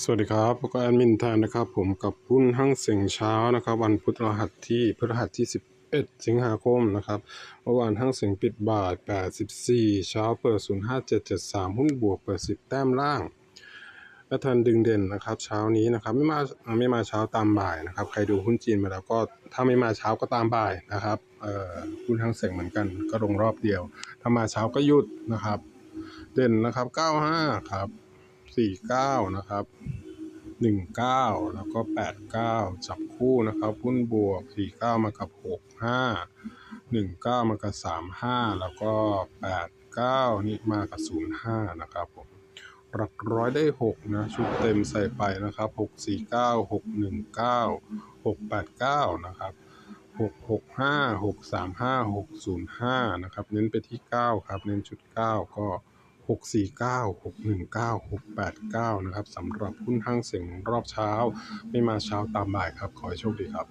สวัสดีครับผมก็แอดมินแทนนะครับ ผมกับหุ้นห้างเสียงเช้านะครับ วันพุธรหัสที่พฤหัสที่ 11 สิงหาคมนะครับเมื่อวานห้างเสียงปิดบ่าย 84 เช้าเปิด 05773 หุ้นบวกเปิด 10 แต้มล่างและทันดึงเด่นนะครับ เช้านี้นะครับไม่มาไม่มาเช้าตามบ่ายนะครับ ใครดูหุ้นจีนมาแล้วก็ถ้าไม่มาเช้าก็ตามบ่ายนะครับเอ่อหุ้นห้างเสียงเหมือนกันก็ลงรอบเดียว ถ้ามาเช้าก็หยุดนะครับ เด่นนะครับ 95 ครับ 49นะครับ19แล้วก็89จับคู่นะครับหุ้นบวก49มากับ65 19มากับ35แล้วก็89นี่มากับ05นะครับผมหลักร้อยได้6นะชุดเต็มใส่ไปนะครับ649 619 689นะครับ665 635 605นะครับเน้นไปที่9ครับเน้นชุด9ก็ 649 619 689 นะครับสำหรับหุ้นห้างเสียงรอบเช้า ไม่มาเช้าตามบ่ายครับ ขอให้โชคดีครับ